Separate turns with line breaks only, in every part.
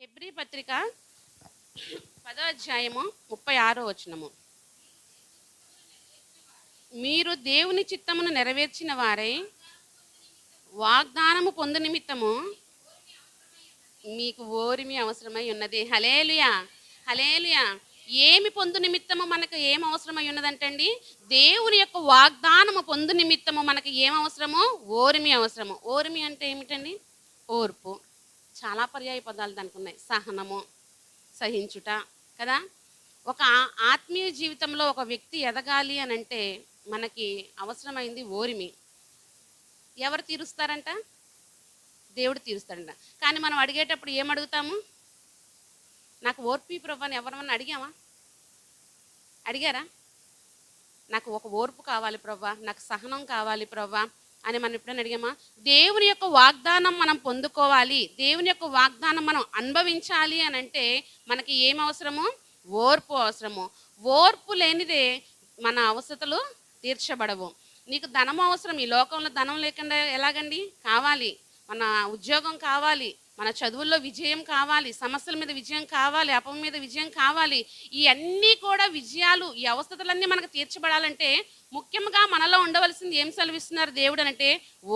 హెబ్రి పత్రిక పదో అధ్యాయము ముప్పై ఆరో వచనము. మీరు దేవుని చిత్తమును నెరవేర్చిన వారై వాగ్దానము పొందు నిమిత్తము మీకు ఓరిమి అవసరమై ఉన్నది. హలేలుయా హలేలుయా ఏమి పొందు నిమిత్తము మనకు ఏం అవసరమై ఉన్నదంటండి? దేవుని యొక్క వాగ్దానము పొందు నిమిత్తము మనకు ఏం అవసరమో? ఓరిమి అవసరము. ఓరిమి అంటే ఏమిటండి? ఓర్పు. చాలా పర్యాయ పదాలు దానికి ఉన్నాయి సహనము సహించుట కదా? ఒక ఆత్మీయ జీవితంలో ఒక వ్యక్తి ఎదగాలి అని అంటే మనకి అవసరమైంది ఓరిమి. ఎవరు తీరుస్తారంట? దేవుడు తీరుస్తాడంట. కానీ మనం అడిగేటప్పుడు ఏం అడుగుతాము? నాకు ఓర్పి ప్రభాని ఎవరమన్నా అడిగామా అడిగారా? నాకు ఒక ఓర్పు కావాలి ప్రభా నాకు సహనం కావాలి ప్రభా అని మనం ఎప్పుడైనా అడిగామా? దేవుని యొక్క వాగ్దానం మనం పొందుకోవాలి. దేవుని యొక్క వాగ్దానం మనం అనుభవించాలి అని అంటే మనకి ఏం అవసరము? ఓర్పు అవసరము. ఓర్పు లేనిదే మన అవసరతలు తీర్చబడవు. నీకు ధనం అవసరం. ఈ లోకంలో ధనం లేకుండా ఎలాగండి? కావాలి. మన ఉద్యోగం కావాలి. మన చదువుల్లో విజయం కావాలి సమస్యల మీద విజయం కావాలి అపం మీద విజయం కావాలి ఈ అన్నీ కూడా విజయాలు ఈ అవస్థలన్నీ మనకు తీర్చబడాలంటే ముఖ్యంగా మనలో ఉండవలసింది ఏం సెలవిస్తున్నారు దేవుడు అంటే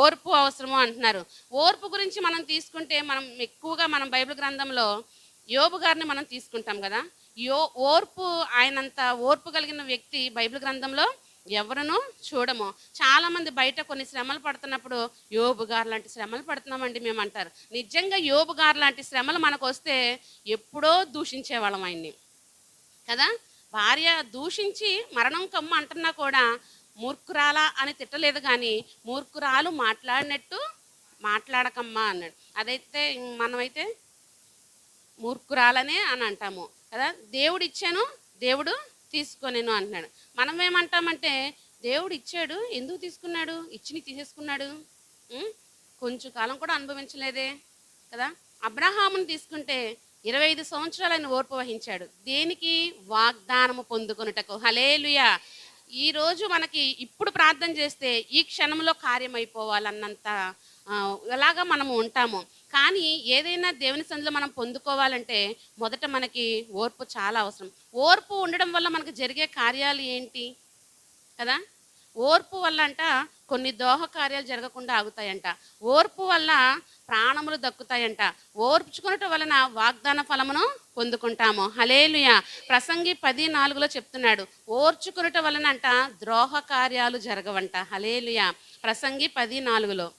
ఓర్పు అవసరము అంటున్నారు. ఓర్పు గురించి మనం తీసుకుంటే మనం ఎక్కువగా మనం బైబిల్ గ్రంథంలో యోబు గారిని మనం తీసుకుంటాం కదా. యో ఓర్పు ఆయనంత ఓర్పు కలిగిన వ్యక్తి బైబిల్ గ్రంథంలో ఎవరునూ చూడము. చాలా మంది బయట కొన్ని శ్రమలు పడుతున్నప్పుడు యోబు గారు లాంటి శ్రమలు పడుతున్నామండి మేము అంటారు నిజంగా యోబు గారు లాంటి శ్రమలు మనకు వస్తే ఎప్పుడో దూషించేవాళ్ళం ఆయన్ని. కదా? భార్య దూషించి మరణం కమ్మ అంటున్నా కూడా మూర్ఖురాలా అని తిట్టలేదు కానీ మూర్ఖురాలు మాట్లాడినట్టు మాట్లాడకమ్మా అన్నాడు. అదైతే మనమైతే మూర్ఖురాలనే అని అంటాము. కదా? దేవుడు ఇచ్చాను దేవుడు తీసుకొనేను అంటున్నాడు. మనం ఏమంటామంటే దేవుడు ఇచ్చాడు ఎందుకు తీసుకున్నాడు? ఇచ్చిని తీసేసుకున్నాడు. కొంచెం కాలం కూడా అనుభవించలేదే కదా? అబ్రహామును తీసుకుంటే ఇరవై ఐదు సంవత్సరాలు ఆయన ఓర్పు వహించాడు. దేనికి? వాగ్దానము పొందుకొనుటకు. హలేలుయా ఈరోజు మనకి ఇప్పుడు ప్రార్థన చేస్తే ఈ క్షణంలో కార్యమైపోవాలన్నంత ఎలాగా మనము ఉంటాము. కానీ ఏదైనా దేవుని సందులో మనం పొందుకోవాలంటే మొదట మనకి ఓర్పు చాలా అవసరం. ఓర్పు ఉండడం వల్ల మనకు జరిగే కార్యాలు ఏంటి? కదా? ఓర్పు వల్ల అంట కొన్ని దోహ కార్యాలు జరగకుండా ఆగుతాయంట. ఓర్పు వల్ల ప్రాణములు దక్కుతాయంట. ఓర్పుచుకునటం వలన వాగ్దాన ఫలమును పొందుకుంటాము. హలేలుయ ప్రసంగి పది నాలుగులో చెప్తున్నాడు. ఓర్చుకునటం వలన అంట ద్రోహ కార్యాలు జరగవంట. హలేలుయ ప్రసంగి పది నాలుగులో.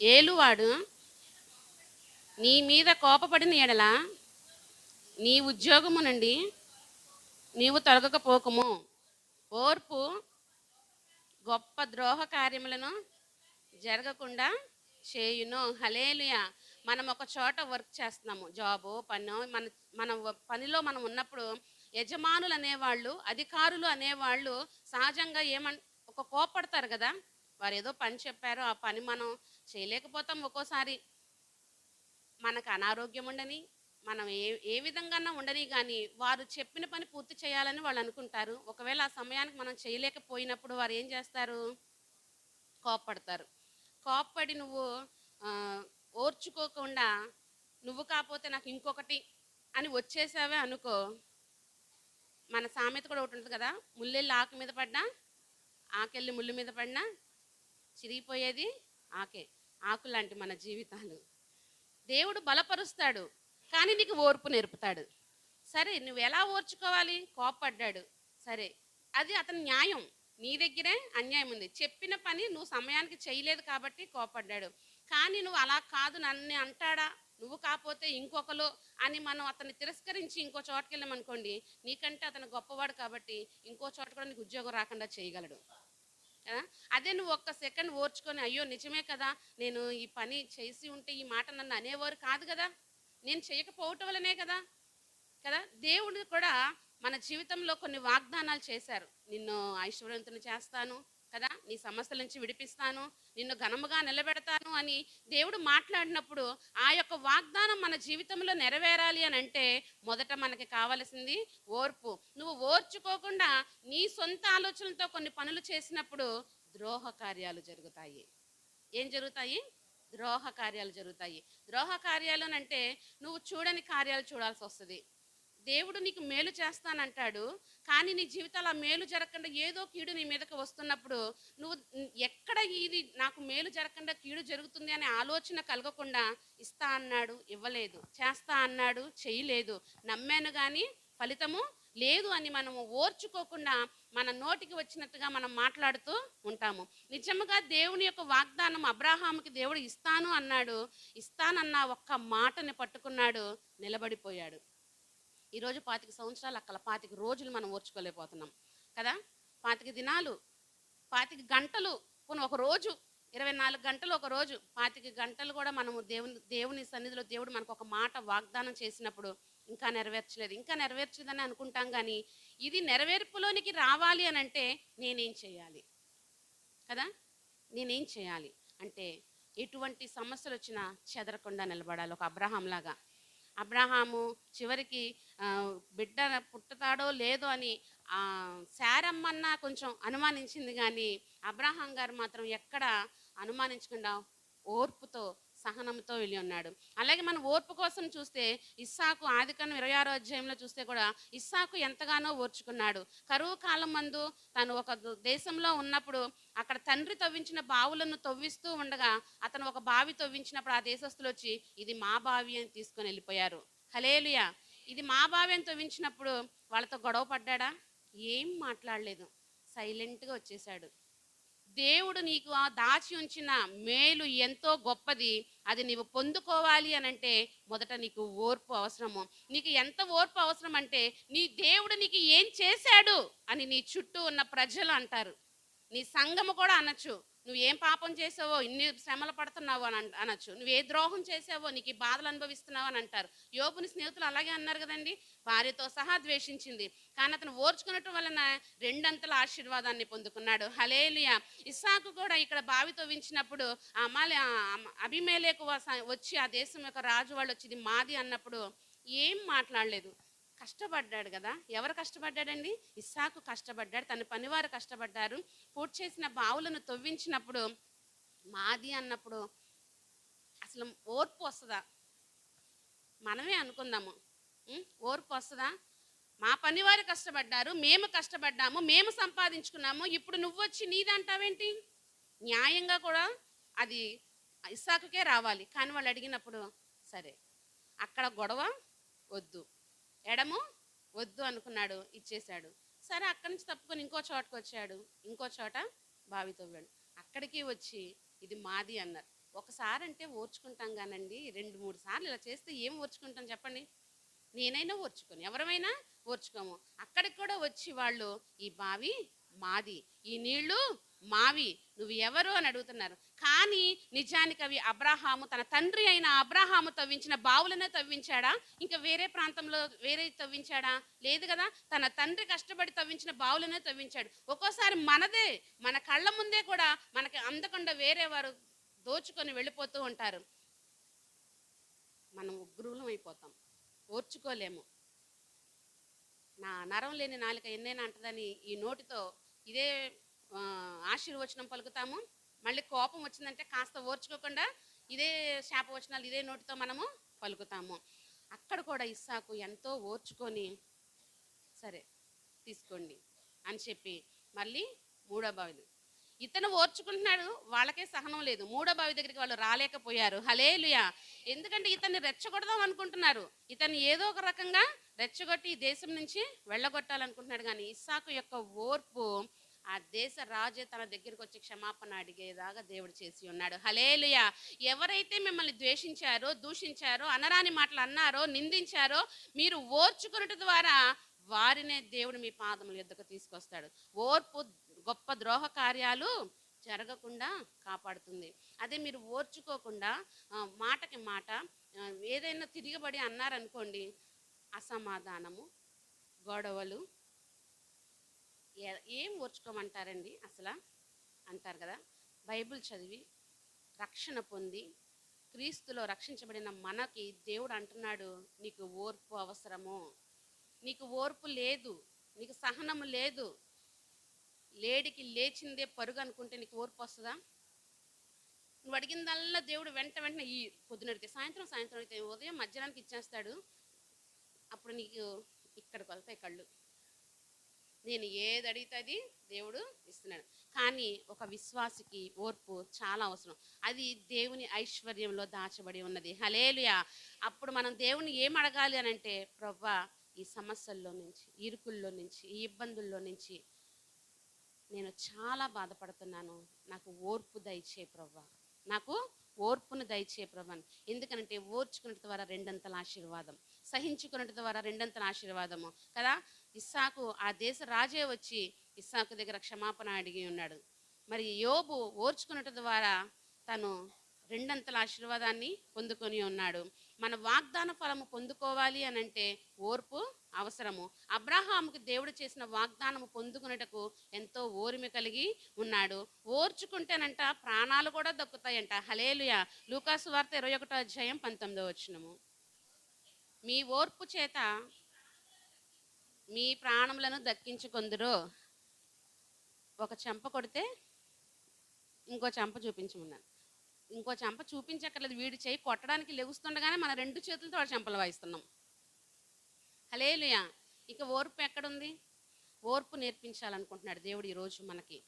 ఏలువాడు నీ మీద కోపపడిన ఎడల నీ ఉద్యోగము నుండి నీవు తొలగకపోకము. ఓర్పు గొప్ప ద్రోహ కార్యములను జరగకుండా చేయును. హలేలుయ మనం ఒక చోట వర్క్ చేస్తున్నాము. జాబు పను మన మన పనిలో మనం ఉన్నప్పుడు యజమానులు అనేవాళ్ళు అధికారులు అనేవాళ్ళు సహజంగా ఏమన్ ఒక కోపడతారు కదా? వారు ఏదో పని చెప్పారు ఆ పని మనం చేయలేకపోతాం ఒక్కోసారి. మనకు అనారోగ్యం ఉండని మనం ఏ ఏ విధంగా ఉండని కానీ వారు చెప్పిన పని పూర్తి చేయాలని వాళ్ళు అనుకుంటారు. ఒకవేళ ఆ సమయానికి మనం చేయలేకపోయినప్పుడు వారు ఏం చేస్తారు? కోప్పడతారు. కోప్పడి నువ్వు ఓర్చుకోకుండా నువ్వు కాకపోతే నాకు ఇంకొకటి అని వచ్చేసావే అనుకో మన సామెత కూడా ఒకటి ఉంటుంది కదా ముల్లెళ్ళి ఆకు మీద పడ్డా ఆకెళ్ళి ముళ్ళు మీద పడినా చిరిగిపోయేది ఆకే. ఆకులాంటి మన జీవితాలు. దేవుడు బలపరుస్తాడు కానీ నీకు ఓర్పు నేర్పుతాడు. సరే నువ్వు ఎలా ఓర్చుకోవాలి? కోప్పడ్డాడు. సరే అది అతని న్యాయం. నీ దగ్గరే అన్యాయం ఉంది. చెప్పిన పని నువ్వు సమయానికి చేయలేదు కాబట్టి కోపడ్డాడు కానీ నువ్వు అలా కాదు నన్ను అంటాడా? నువ్వు కాకపోతే ఇంకొకరు అని మనం అతన్ని తిరస్కరించి ఇంకో చోటుకి వెళ్ళామనుకోండి నీకంటే అతను గొప్పవాడు కాబట్టి ఇంకో చోట కూడా నీకు ఉద్యోగం రాకుండా చేయగలడు. అదే నువ్వు ఒక్క సెకండ్ ఓర్చుకొని అయ్యో నిజమే కదా నేను ఈ పని చేసి ఉంటే ఈ మాట నన్ను అనేవారు కాదు కదా నేను చేయకపోవటం వలనే కదా కదా? దేవుడు కూడా మన జీవితంలో కొన్ని వాగ్దానాలు చేశారు. నిన్ను ఐశ్వర్యవంతుని చేస్తాను కదా? నీ సమస్యల నుంచి విడిపిస్తాను నిన్ను ఘనముగా నిలబెడతాను అని దేవుడు మాట్లాడినప్పుడు ఆ యొక్క వాగ్దానం మన జీవితంలో నెరవేరాలి అని అంటే మొదట మనకి కావలసింది ఓర్పు. నువ్వు ఓర్చుకోకుండా నీ సొంత ఆలోచనలతో కొన్ని పనులు చేసినప్పుడు ద్రోహ కార్యాలు జరుగుతాయి. ఏం జరుగుతాయి? ద్రోహ కార్యాలు జరుగుతాయి. ద్రోహ కార్యాలు అని అంటే నువ్వు చూడని కార్యాలు చూడాల్సి వస్తుంది. దేవుడు నీకు మేలు చేస్తానంటాడు కానీ నీ జీవితాలు ఆ మేలు జరగకుండా ఏదో కీడు నీ మీదకి వస్తున్నప్పుడు నువ్వు ఎక్కడ ఇది నాకు మేలు జరగకుండా కీడు జరుగుతుంది అనే ఆలోచన కలగకుండా ఇస్తా అన్నాడు ఇవ్వలేదు. చేస్తా అన్నాడు చేయలేదు. నమ్మాను కానీ ఫలితము లేదు అని మనము ఓర్చుకోకుండా మన నోటికి వచ్చినట్టుగా మనం మాట్లాడుతూ ఉంటాము. నిజముగా దేవుని యొక్క వాగ్దానం అబ్రాహాముకి దేవుడు ఇస్తాను అన్నాడు ఇస్తానన్న ఒక్క మాటని పట్టుకున్నాడు నిలబడిపోయాడు. ఈరోజు పాతిక సంవత్సరాలు అక్కడ పాతిక రోజులు మనం ఓర్చుకోలేకపోతున్నాం కదా? పాతిక దినాలు పాతిక గంటలు కొన్ని ఒక రోజు ఇరవై నాలుగు గంటలు ఒక రోజు పాతిక గంటలు కూడా మనము దేవుని దేవుని సన్నిధిలో దేవుడు మనకు ఒక మాట వాగ్దానం చేసినప్పుడు ఇంకా నెరవేర్చలేదు. ఇంకా నెరవేర్చలేదని అనుకుంటాం కానీ ఇది నెరవేర్పులోనికి రావాలి అని అంటే నేనేం చేయాలి? కదా? నేనేం చేయాలి? అంటే ఎటువంటి సమస్యలు వచ్చినా చెదరకుండా నిలబడాలి. ఒక అబ్రహాం లాగా. అబ్రహాము చివరికి బిడ్డ పుట్టుతాడో లేదో అని ఆ, శారమ్మన్న కొంచెం అనుమానించింది కానీ అబ్రహాం గారు మాత్రం ఎక్కడ అనుమానించకుండా ఓర్పుతో సహనంతో వెళ్ళి ఉన్నాడు. అలాగే మన ఓర్పు కోసం చూస్తే ఇస్సాకు ఆదికను ఇరవై ఆరో అధ్యాయంలో చూస్తే కూడా ఇస్సాకు ఎంతగానో ఓర్చుకున్నాడు. కరువు కాలం మందు తను ఒక దేశంలో ఉన్నప్పుడు అక్కడ తండ్రి తవ్వించిన బావులను తవ్విస్తూ ఉండగా అతను ఒక బావి తవ్వించినప్పుడు ఆ దేశస్తులు వచ్చి ఇది మా బావి అని తీసుకొని వెళ్ళిపోయారు. హలేలుయా ఇది మా బావి అని తవ్వించినప్పుడు వాళ్ళతో గొడవ పడ్డాడా? ఏం మాట్లాడలేదు. సైలెంట్గా వచ్చేసాడు. దేవుడు నీకు ఆ దాచి ఉంచిన మేలు ఎంతో గొప్పది. అది నీవు పొందుకోవాలి అని అంటే మొదట నీకు ఓర్పు అవసరము. నీకు ఎంత ఓర్పు అవసరం అంటే నీ దేవుడు నీకు ఏం చేశాడు అని నీ చుట్టూ ఉన్న ప్రజలు అంటారు. నీ సంఘము కూడా అనొచ్చు. నువ్వు ఏం పాపం చేసావో ఇన్ని శ్రమలు పడుతున్నావు అని అనొచ్చు. నువ్వు ఏ ద్రోహం చేసావో నీకు బాధలు అనుభవిస్తున్నావు అని అంటారు. యోపుని స్నేహితులు అలాగే అన్నారు కదండి. భార్యతో సహా ద్వేషించింది. కానీ అతను ఓర్చుకున్నట్టు వలన రెండంతల ఆశీర్వాదాన్ని పొందుకున్నాడు. హలేలియా ఇస్సాకు కూడా ఇక్కడ బావితో వించినప్పుడు అమాలి అభిమేలేకు వచ్చి ఆ దేశం యొక్క రాజు వాళ్ళు వచ్చింది మాది అన్నప్పుడు ఏం మాట్లాడలేదు. కష్టపడ్డాడు కదా. ఎవరు కష్టపడ్డాడండి? ఇస్సాకు కష్టపడ్డాడు తన పనివారు కష్టపడ్డారు. పూర్తి చేసిన బావులను తవ్వించినప్పుడు మాది అన్నప్పుడు అసలు ఓర్పు వస్తుందా? మనమే అనుకుందాము. ఓర్పు వస్తుందా? మా పనివారు కష్టపడ్డారు మేము కష్టపడ్డాము మేము సంపాదించుకున్నాము ఇప్పుడు నువ్వు వచ్చి నీదంటావేంటి? న్యాయంగా కూడా అది ఇస్సాకుకే రావాలి. కానీ వాళ్ళు అడిగినప్పుడు సరే అక్కడ గొడవ వద్దు. ఎడము వద్దు అనుకున్నాడు ఇచ్చేశాడు. సరే అక్కడి నుంచి తప్పుకొని ఇంకో చోటకు వచ్చాడు. ఇంకో చోట బావి తవ్వాడు. అక్కడికి వచ్చి ఇది మాది అన్నారు. ఒకసారి అంటే ఓర్చుకుంటాం కానండి రెండు మూడు సార్లు ఇలా చేస్తే ఏం ఓర్చుకుంటాం చెప్పండి? నేనైనా ఓర్చుకోను. ఎవరమైనా ఓర్చుకోము. అక్కడికి కూడా వచ్చి వాళ్ళు ఈ బావి మాది. ఈ నీళ్ళు మావి నువ్వు ఎవరు అని అడుగుతున్నారు. కానీ నిజానికి అవి అబ్రాహాము తన తండ్రి అయిన అబ్రాహాము తవ్వించిన బావులనే తవ్వించాడా? ఇంకా వేరే ప్రాంతంలో వేరే తవ్వించాడా? లేదు కదా తన తండ్రి కష్టపడి తవ్వించిన బావులనే తవ్వించాడు. ఒక్కోసారి మనదే మన కళ్ళ ముందే కూడా మనకి అందకుండా వేరే వారు దోచుకొని వెళ్ళిపోతూ ఉంటారు. మనం ఉగ్రూలం అయిపోతాం. ఓర్చుకోలేము. నా నరం లేని నాలుక ఎన్నైనా అంటదని ఈ నోటితో ఇదే ఆశీర్వచనం పలుకుతాము. మళ్ళీ కోపం వచ్చిందంటే కాస్త ఓర్చుకోకుండా ఇదే శాపవచనాలు ఇదే నోటితో మనము పలుకుతాము. అక్కడ కూడా ఇస్సాకు ఎంతో ఓర్చుకొని సరే తీసుకోండి అని చెప్పి మళ్ళీ మూడో బావిలు. ఇతను ఓర్చుకుంటున్నాడు వాళ్ళకే సహనం లేదు. మూడో బావి దగ్గరికి వాళ్ళు రాలేకపోయారు. హలేలుయా ఎందుకంటే ఇతన్ని రెచ్చగొడదాం అనుకుంటున్నారు. ఇతను ఏదో ఒక రకంగా రెచ్చగొట్టి ఈ దేశం నుంచి వెళ్ళగొట్టాలనుకుంటున్నాడు. కానీ ఇస్సాకు యొక్క ఓర్పు ఆ దేశ రాజే తన దగ్గరికి వచ్చి క్షమాపణ అడిగేదాగా దేవుడు చేసి ఉన్నాడు. హలేలుయ ఎవరైతే మిమ్మల్ని ద్వేషించారో దూషించారో అనరాని మాటలు అన్నారో నిందించారో మీరు ఓర్చుకున్నట ద్వారా వారినే దేవుడు మీ పాదముల ఎద్దకు తీసుకొస్తాడు. ఓర్పు గొప్ప ద్రోహ కార్యాలు జరగకుండా కాపాడుతుంది. అదే మీరు ఓర్చుకోకుండా మాటకి మాట ఏదైనా తిరిగబడి అన్నారనుకోండి అసమాధానము గొడవలు ఏం ఓర్చుకోమంటారండి అసలు? అంటారు కదా. బైబిల్ చదివి రక్షణ పొంది క్రీస్తులో రక్షించబడిన మనకి దేవుడు అంటున్నాడు నీకు ఓర్పు అవసరము. నీకు ఓర్పు లేదు. నీకు సహనము లేదు. లేడికి లేచిందే పరుగు అనుకుంటే నీకు ఓర్పు వస్తుందా? నువ్వు అడిగిందల్లా దేవుడు వెంట వెంటనే ఈ పొద్దున అడిగితే సాయంత్రం సాయంత్రం అడిగితే ఉదయం మధ్యాహ్నానికి ఇచ్చేస్తాడు. అప్పుడు నీకు ఇక్కడికి వెళ్తాయి కళ్ళు. నేను ఏది అడిగితే అది దేవుడు ఇస్తున్నాడు. కానీ ఒక విశ్వాసికి ఓర్పు చాలా అవసరం. అది దేవుని ఐశ్వర్యంలో దాచబడి ఉన్నది. హలేలుయా అప్పుడు మనం దేవుని ఏం అడగాలి అని అంటే ప్రవ్వా ఈ సమస్యల్లో నుంచి ఇరుకుల్లో నుంచి ఈ ఇబ్బందుల్లో నుంచి నేను చాలా బాధపడుతున్నాను. నాకు ఓర్పు దయచే ప్రవ్వా నాకు ఓర్పును దయచే ప్రభాన్. ఎందుకనంటే ఓర్చుకున్న ద్వారా రెండంతల ఆశీర్వాదం. సహించుకున్న ద్వారా రెండంతల ఆశీర్వాదము. కదా? ఇస్సాకు ఆ దేశ రాజే వచ్చి ఇస్సాకు దగ్గర క్షమాపణ అడిగి ఉన్నాడు. మరి యోబు ఓర్చుకున్నట్టు ద్వారా తను రెండంతల ఆశీర్వాదాన్ని పొందుకొని ఉన్నాడు. మన వాగ్దాన ఫలము పొందుకోవాలి అని అంటే ఓర్పు అవసరము. అబ్రహాముకు దేవుడు చేసిన వాగ్దానము పొందుకునేటకు ఎంతో ఓర్మి కలిగి ఉన్నాడు. ఓర్చుకుంటేనంట ప్రాణాలు కూడా దక్కుతాయంట. హలేలుయ లూకాసు వార్త ఇరవై ఒకటో అధ్యాయం పంతొమ్మిదో వచ్చినము మీ ఓర్పు చేత మీ ప్రాణములను దక్కించుకొందురు. ఒక చెంప కొడితే ఇంకో చెంప చూపించమన్నాను. ఇంకో చెంప చూపించక్కర్లేదు. వీడి చేయి కొట్టడానికి లెగుస్తుండగానే మన రెండు చేతులతో వాడు చెంపలు వాయిస్తున్నాం. హలేలుయా ఇక ఓర్పు ఎక్కడుంది? ఓర్పు నేర్పించాలనుకుంటున్నాడు దేవుడు ఈరోజు మనకి.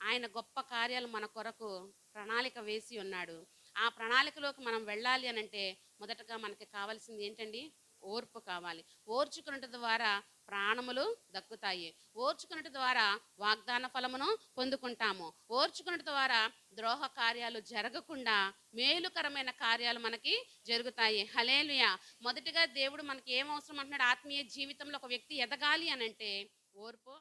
ఆయన గొప్ప కార్యాలు మన కొరకు ప్రణాళిక వేసి ఉన్నాడు. ఆ ప్రణాళికలోకి మనం వెళ్ళాలి అని అంటే మొదటగా మనకి కావాల్సింది ఏంటండి? ఓర్పు కావాలి. ఓర్చుకున్నట్టు ద్వారా ప్రాణములు దక్కుతాయి. ఓర్చుకున్నట్టు ద్వారా వాగ్దాన ఫలమును పొందుకుంటాము. ఓర్చుకున్నట్టు ద్వారా ద్రోహ కార్యాలు జరగకుండా మేలుకరమైన కార్యాలు మనకి జరుగుతాయి. హలేలుయ మొదటిగా దేవుడు మనకి ఏం అవసరం అంటున్నాడు? ఆత్మీయ జీవితంలో ఒక వ్యక్తి ఎదగాలి అని అంటే ఓర్పు